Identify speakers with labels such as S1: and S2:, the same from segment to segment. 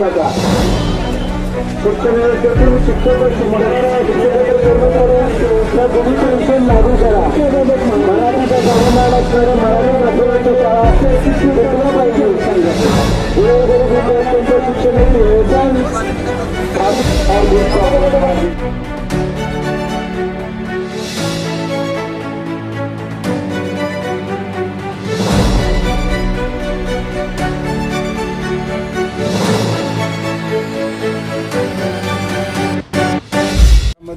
S1: नका. शिक्षण व्यवस्थेतील शिक्षक शिक्षकांच्या कर्मचाऱ्यांच्या लागू करा. मराठीच्या असणाऱ्या मराठी माध्यमाच्या शाळा शिकल्या पाहिजे. वेळोवेळी विद्यार्थ्यांच्या शिक्षणाची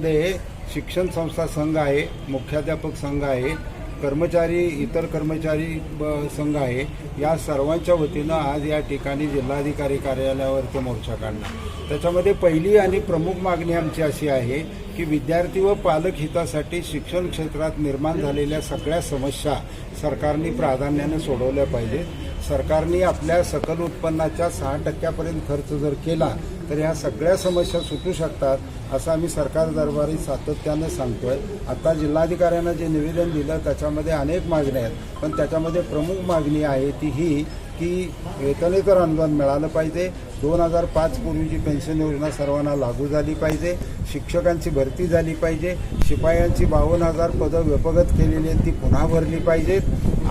S1: आज-
S2: शिक्षण संस्था संघ आहे मुख्याध्यापक संघ आहे कर्मचारी इतर कर्मचारी ब- संघ आहे. या सर्वांच्या वतीनं आज या ठिकाणी जिल्हाधिकारी कार्यालयावरती मोर्चा काढला. त्याच्यामध्ये पहिली आणि प्रमुख मागणी आमची अशी आहे की विद्यार्थी व पालक हितासाठी शिक्षण क्षेत्रात निर्माण झालेल्या सगळ्या समस्या सरकारने प्राधान्याने सोडवल्या पाहिजेत. सरकारने आपल्या सकल उत्पन्नाच्या सहा टक्क्यापर्यंत खर्च जर केला तर ह्या सगळ्या समस्या सुटू शकतात असं आम्ही सरकार दरबारी सातत्यानं सांगतोय. आता जिल्हाधिकाऱ्यांना जे निवेदन दिलं त्याच्यामध्ये अनेक मागण्या आहेत पण त्याच्यामध्ये प्रमुख मागणी आहे ती ही की वेतनेतर अनुदान मिळालं पाहिजे. दोन हजार पाच पूर्वीची पेन्शन योजना सर्वांना लागू झाली पाहिजे. शिक्षकांची भरती झाली पाहिजे. शिपायांची बावन्न हजार पदं व्यपगत केलेली आहेत ती पुन्हा भरली पाहिजेत.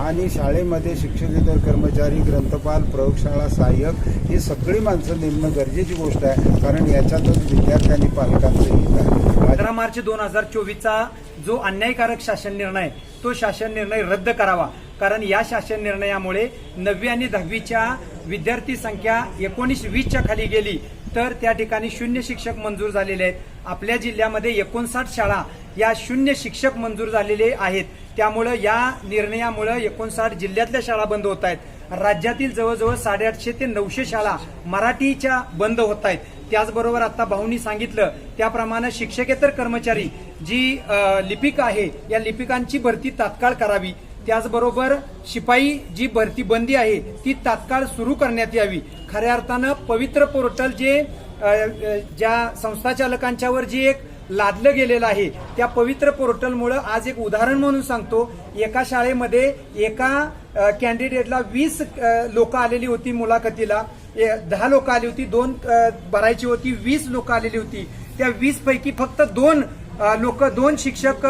S2: आणि शाळेमध्ये शिक्षकेतर कर्मचारी ग्रंथपाल प्रयोगशाळा सहाय्यक ही सगळी माणसं नेमणं गरजेची गोष्ट आहे. कारण याच्यातच विद्यार्थ्यांनी पालकांचं हित आहे.
S3: अकरा मार्च दोन हजार चोवीसचा जो अन्यायकारक शासन निर्णय तो शासन निर्णय रद्द करावा. कारण या शासन निर्णयामुळे नववी आणि दहावीच्या विद्यार्थी संख्या एकोणीस वीसच्या खाली गेली. तर त्या ठिकाणी शून्य शिक्षक मंजूर झालेले आहेत. आपल्या जिल्ह्यामध्ये एकोणसाठ शाळा या शून्य शिक्षक मंजूर झालेले आहेत. त्यामुळं या निर्णयामुळं एकोणसाठ जिल्ह्यातल्या शाळा बंद होत आहेत. राज्यातील जवळजवळ साडेआठशे ते नऊशे शाळा मराठीच्या बंद होत आहेत. त्याचबरोबर आता भाऊनी सांगितलं त्याप्रमाणे शिक्षकेतर कर्मचारी जी लिपिक आहे या लिपिकांची भरती तात्काळ करावी. त्याचबरोबर शिपाई जी भरती बंदी आहे ती तात्काळ सुरू करण्यात यावी. खऱ्या अर्थानं पवित्र पोर्टल जे ज्या संस्थाचालकांच्यावर जी एक लादलं गेलेलं आहे त्या पवित्र पोर्टलमुळं आज एक उदाहरण म्हणून सांगतो. एका शाळेमध्ये एका कॅन्डिडेटला वीस लोक आलेली होती मुलाखतीला. ए- दहा लोक आली होती दोन भरायची होती वीस लोक आलेली होती. त्या वीस पैकी फक्त दोन लोक दोन शिक्षक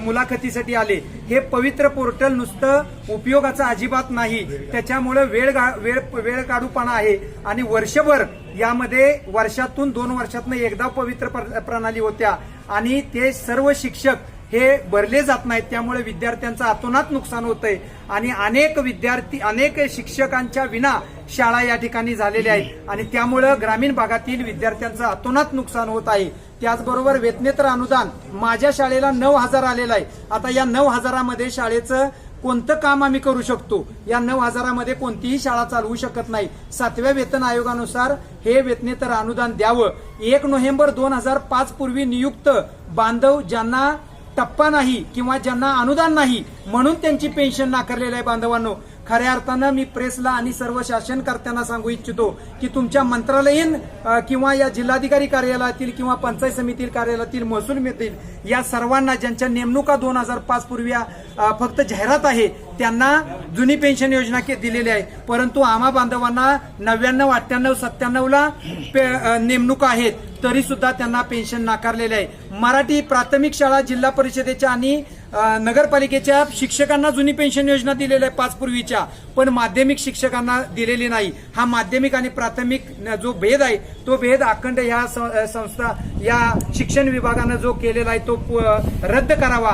S3: मुलाखतीसाठी आले. हे पवित्र पोर्टल नुसतं उपयोगाचं अजिबात नाही. त्याच्यामुळे वेळ वेळ वेळ काढूपणा आहे. आणि वर्षभर यामध्ये वर्षातून दोन वर्षातून एकदा पवित्र प्र- प्रणाली होत्या. आणि ते सर्व शिक्षक हे भरले जात नाहीत. त्यामुळे विद्यार्थ्यांचं अतोनात नुकसान होतंय. आणि अनेक विद्यार्थी अनेक शिक्षकांच्या विना शाळा या ठिकाणी झालेल्या आहेत. आणि त्यामुळं ग्रामीण भागातील विद्यार्थ्यांचं अतोनात नुकसान होत आहे. त्याचबरोबर वेतनेतर अनुदान. माझ्या शाळेला नऊ हजार आलेलं आहे. आता या नऊ हजारामध्ये शाळेचं कोणतं काम आम्ही करू शकतो? या नऊ हजारामध्ये कोणतीही शाळा चालवू शकत नाही. सातव्या वेतन आयोगानुसार हे वेतनेतर अनुदान द्यावं. एक नोव्हेंबर दोन हजार पाच पूर्वी नियुक्त बांधव ज्यांना टप्पा नाही किंवा ज्यांना अनुदान नाही म्हणून त्यांची पेन्शन नाकारलेलं आहे बांधवांनो. खऱ्या अर्थानं मी प्रेसला आणि सर्व शासनकर्त्यांना सांगू इच्छितो की तुमच्या मंत्रालयीन किंवा या जिल्हाधिकारी कार्यालयातील किंवा पंचायत समिती कार्यालयातील महसूल मिळतील या सर्वांना ज्यांच्या नेमणुका दोन हजार पाच पूर्वी फक्त जाहिरात आहे त्यांना जुनी पेन्शन योजना के- दिलेली आहे. परंतु आम्हा बांधवांना नव्याण्णव अठ्ठ्याण्णव सत्त्याण्णवला पे- नेमणुका आहेत तरी सुद्धा त्यांना पेन्शन नाकारलेले आहे. मराठी प्राथमिक शाळा जिल्हा परिषदेच्या आणि नगरपालिकेच्या शिक्षकांना जुनी पेन्शन योजना दिलेल्या आहे पाच पूर्वीच्या पण माध्यमिक शिक्षकांना दिलेली नाही. हा माध्यमिक आणि प्राथमिक जो भेद आहे तो भेद अखंड या संस्था या शिक्षण विभागानं जो केलेला आहे तो रद्द करावा.